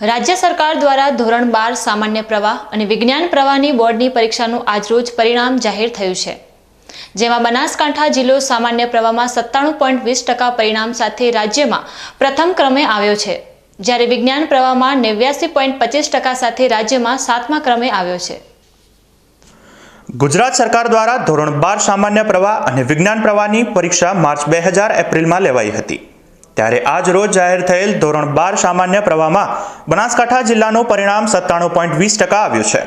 રાજ્ય સરકાર દ્વારા ધોરણ બાર સામાન્ય પ્રવાહ અને વિજ્ઞાન પ્રવાહની બોર્ડની પરીક્ષાનું આજરોજ પરિણામ જાહેર થયું છે. જેમાં બનાસકાંઠા જિલ્લો સામાન્ય પ્રવાહમાં સત્તાણું પોઈન્ટ વીસ ટકા પરિણામ સાથે રાજ્યમાં પ્રથમ ક્રમે આવ્યો છે. જ્યારે વિજ્ઞાન પ્રવાહમાં નેવ્યાસી પોઈન્ટ પચીસ ટકા સાથે રાજ્યમાં સાતમા ક્રમે આવ્યો છે. ગુજરાત સરકાર દ્વારા ધોરણ બાર સામાન્ય પ્રવાહ અને વિજ્ઞાન પ્રવાહની પરીક્ષા માર્ચ બે હજાર એપ્રિલમાં લેવાઈ હતી. ત્યારે આજ રોજ જાહેર થયેલ ધોરણ બાર સામાન્ય પ્રવાહમાં બનાસકાંઠા જિલ્લાનું પરિણામ સત્તાણું પોઈન્ટ વીસ ટકા આવ્યું છે.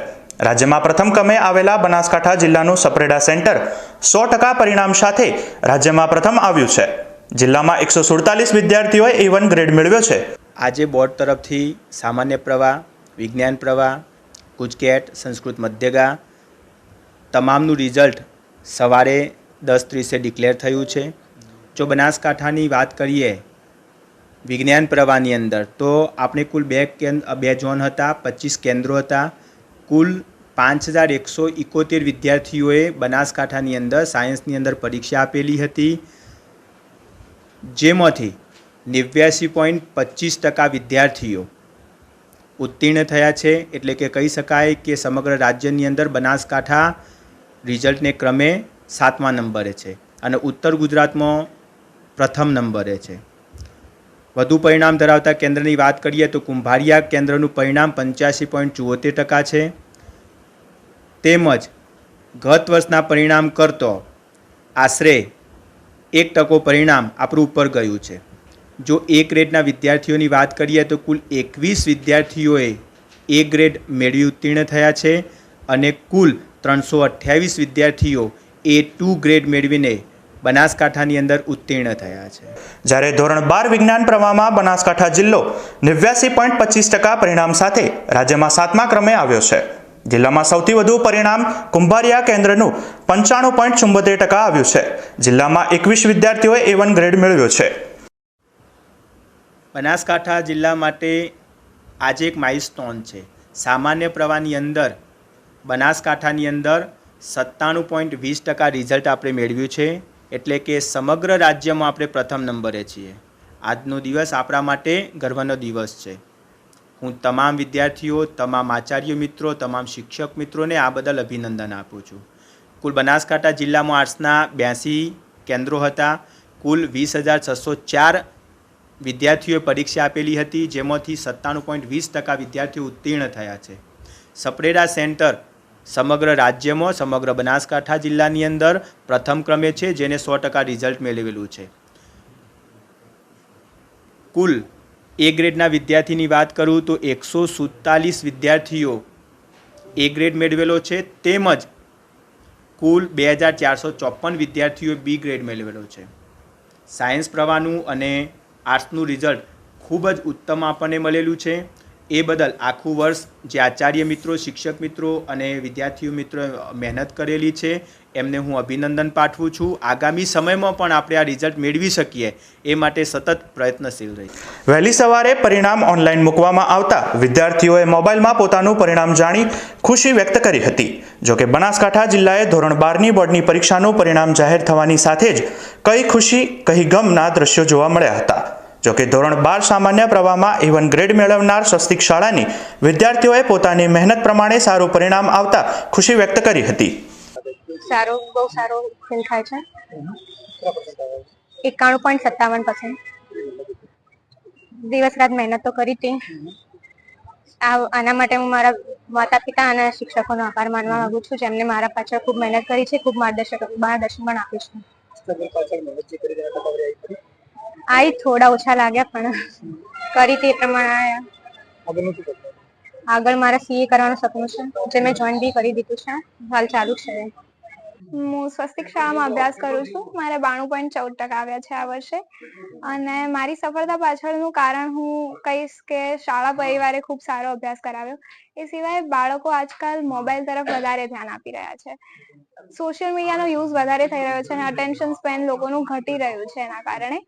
રાજ્યમાં પ્રથમ ક્રમે આવેલા બનાસકાંઠા જિલ્લાનું સપરેડા સેન્ટર સો ટકા પરિણામ સાથે રાજ્યમાં પ્રથમ આવ્યું છે. જિલ્લામાં એકસો સુડતાલીસ વિદ્યાર્થીઓએ એ વન ગ્રેડ મેળવ્યો છે. આજે બોર્ડ તરફથી સામાન્ય પ્રવાહ, વિજ્ઞાન પ્રવાહ, ગુજકેટ, સંસ્કૃત મધ્યગા તમામનું રિઝલ્ટ સવારે દસ ત્રીસે ડિક્લેર થયું છે. જો બનાસકાંઠાની વાત કરીએ વિજ્ઞાન પ્રવાહની અંદર. તો આપણે કુલ બે કેન્દ્ર બે ઝોન હતા, પચીસ કેન્દ્રો હતા. કુલ પાંચ હજાર એકસો એકોતેર વિદ્યાર્થીઓએ બનાસકાંઠાની અંદર સાયન્સની અંદર પરીક્ષા આપેલી હતી. જેમાંથી નેવ્યાસી પોઈન્ટ પચીસ ટકા વિદ્યાર્થીઓ ઉત્તીર્ણ થયા છે. એટલે કે કહી શકાય કે સમગ્ર રાજ્યની અંદર બનાસકાંઠા રિઝલ્ટને ક્રમે સાતમા નંબરે છે અને ઉત્તર ગુજરાતમાં પ્રથમ નંબરે છે. વધુ પરિણામ ધરાવતા કેન્દ્રની વાત કરીએ તો કુંભારિયા કેન્દ્રનું પરિણામ પંચ્યાસી પોઈન્ટ ચુંવોતેર ટકા છે. તેમજ ગત વર્ષના પરિણામ કરતો આશરે એક ટકો પરિણામ આપણું ઉપર ગયું છે. જો એ ગ્રેડના વિદ્યાર્થીઓની વાત કરીએ તો કુલ એકવીસ વિદ્યાર્થીઓએ એ ગ્રેડ મેળવી ઉત્તીર્ણ થયા છે અને કુલ ત્રણસો અઠ્યાવીસ વિદ્યાર્થીઓ એ ટુ ગ્રેડ મેળવીને બનાસકાંઠાની અંદર ઉત્તીર્ણ થયા છે. જ્યારે ધોરણ બાર વિજ્ઞાન પ્રવાહમાં બનાસકાંઠા જિલ્લો નેવ્યાસી પોઈન્ટ પચીસ ટકા પરિણામ સાથે રાજ્યમાં સાતમા ક્રમે આવ્યો છે. જિલ્લામાં સૌથી વધુ પરિણામ કુંભારિયા કેન્દ્રનું પંચાણું પોઈન્ટ ચુંબોતેર ટકા આવ્યું છે. જિલ્લામાં એકવીસ વિદ્યાર્થીઓએ એ વન ગ્રેડ મેળવ્યો છે. બનાસકાંઠા જિલ્લા માટે આજે એક માઇલસ્ટોન છે. સામાન્ય પ્રવાહની અંદર બનાસકાંઠાની અંદર સત્તાણું પોઈન્ટ વીસ ટકા રિઝલ્ટ આપણે મેળવ્યું છે. એટલે કે સમગ્ર રાજ્યમાં આપણે પ્રથમ નંબરે છીએ. આજનો દિવસ આપણા માટે ગર્વનો દિવસ છે. હું તમામ વિદ્યાર્થીઓ, તમામ આચાર્ય મિત્રો, તમામ શિક્ષક મિત્રોને આ બદલ અભિનંદન આપું છું. કુલ બનાસકાંઠા જિલ્લામાં આર્ટ્સના બ્યાસી કેન્દ્રો હતા. કુલ વીસ હજાર છસો ચાર વિદ્યાર્થીઓએ પરીક્ષા આપેલી હતી, જેમાંથી સત્તાણું પોઈન્ટ વીસ ટકા વિદ્યાર્થીઓ ઉત્તીર્ણ થયા છે. સપરેડા સેન્ટર સમગ્ર રાજ્યમાં, સમગ્ર બનાસકાંઠા જિલ્લાની અંદર પ્રથમ ક્રમે છે, જેને સો ટકા રિઝલ્ટ મેળવેલું છે. કુલ એ ગ્રેડના વિદ્યાર્થીની વાત કરું તો એકસો સુડતાલીસ વિદ્યાર્થીઓ એ ગ્રેડ મેળવેલો છે. તેમજ કુલ બે હજાર ચારસો ચોપન વિદ્યાર્થીઓએ બી ગ્રેડ મેળવેલો છે. સાયન્સ પ્રવાહનું અને આર્ટ્સનું રિઝલ્ટ ખૂબ જ ઉત્તમ આપણને મળેલું છે. એ બદલ આખું વર્ષ જે આચાર્ય મિત્રો, શિક્ષક મિત્રો અને વિદ્યાર્થીઓ મિત્રો મહેનત કરેલી છે, એમને હું અભિનંદન પાઠવું છું. આગામી સમયમાં પણ આપણે આ રિઝલ્ટ મેળવી શકીએ એ માટે સતત પ્રયત્નશીલ રહી વહેલી સવારે પરિણામ ઓનલાઈન મૂકવામાં આવતા વિદ્યાર્થીઓએ મોબાઈલમાં પોતાનું પરિણામ જાણી ખુશી વ્યક્ત કરી હતી. જોકે બનાસકાંઠા જિલ્લાએ ધોરણ બારની બોર્ડની પરીક્ષાનું પરિણામ જાહેર થવાની સાથે જ કઈ ખુશી, કઈ ગમના દ્રશ્યો જોવા મળ્યા હતા. જોકે ધોરણ બાર સામાન્ય પ્રવાહમાં ઇવન ગ્રેડ મેળવનાર સ્વસ્તિક શાળાની વિદ્યાર્થીઓએ પોતાની મહેનત પ્રમાણે સારું પરિણામ આવતા ખુશી વ્યક્ત કરી હતી. સારો, બહુ સારો ફીલ થાય છે. એકાણું પોઈન્ટ સત્તાવન પર્સન્ટ દિવસ રાત મહેનત તો કરી હતી. આના માટે હું મારા માતા પિતા અને શિક્ષકોનો આભાર માનવા માંગુ છું, જેમને મારા પાછળ ખૂબ મહેનત કરી છે, ખૂબ માર્ગદર્શક, માર્ગદર્શન પણ આપ્યું છે. આઈ થોડા ઓછા લાગ્યા પણ કરી તે પ્રમાણે આગળ મારા સીએ કરવાનું સપનું છે જે મેં જોઈન બી કરી દીધું છે. હાલ ચાલુ છે. હું સ્વસ્તિક શાળામાં અભ્યાસ કરું છું. મારે બાણું પોઈન્ટ ચૌદ ટકા આવ્યા છે આ વર્ષે. અને મારી સફળતા પાછળનું કારણ હું કહીશ કે શાળા પરિવારે ખૂબ સારો અભ્યાસ કરાવ્યો. એ સિવાય બાળકો આજકાલ મોબાઈલ તરફ વધારે ધ્યાન આપી રહ્યા છે. સોશિયલ મીડિયાનો યુઝ વધારે થઈ રહ્યો છે અને અટેન્શન સ્પેન લોકોનું ઘટી રહ્યું છે એના કારણે.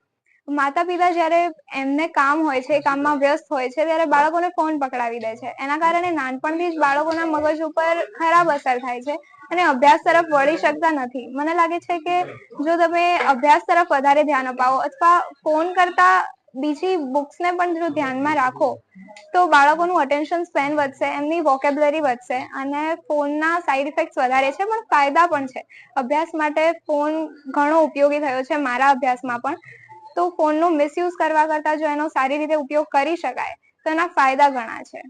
માતા પિતા જ્યારે એમને કામ હોય છે એ કામમાં વ્યસ્ત હોય છે ત્યારે બાળકોને ફોન પકડાવી દે છે. એના કારણે નાનપણથી જ બાળકોના મગજ ઉપર ખરાબ અસર થાય છે અને અભ્યાસ તરફ વળી શકતા નથી. મને લાગે છે કે જો તમે અભ્યાસ તરફ વધારે ધ્યાન અપાવો અથવા ફોન કરતા બીજી બુક્સને પણ જો ધ્યાનમાં રાખો તો બાળકોનું અટેન્શન સ્પેન વધશે એમની વોકેબ્લરી વધશે અને ફોનના સાઈડ ઇફેક્ટ્સ વધારે છે પણ ફાયદા પણ છે. અભ્યાસ માટે ફોન ઘણો ઉપયોગી થયો છે મારા અભ્યાસમાં પણ. તો ફોનનો મિસયુઝ કરવા કરતાં જો એનો સારી રીતે ઉપયોગ કરી શકાય, તો એના ફાયદા ઘણા છે.